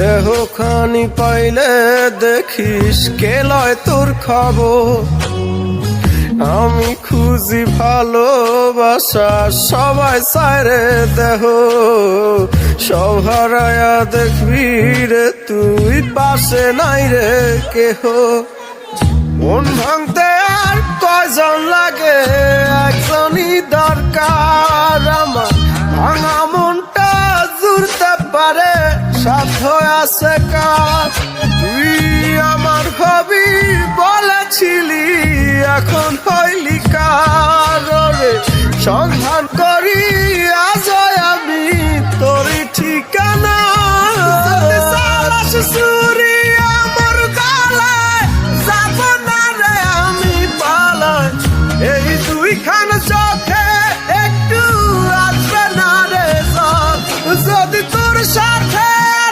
দেহ খানি পাইলে দেখিস কে লয় তোর খবর? আমি খুঁজি ভালোবাসা, সবাই সাইরে দেহ। সব হারায়া দেখবি রে, তুই পাশে নাই রে কেহ। আছে কার তুই আমার হবি বলেছিলি এখন হইলি কার? রে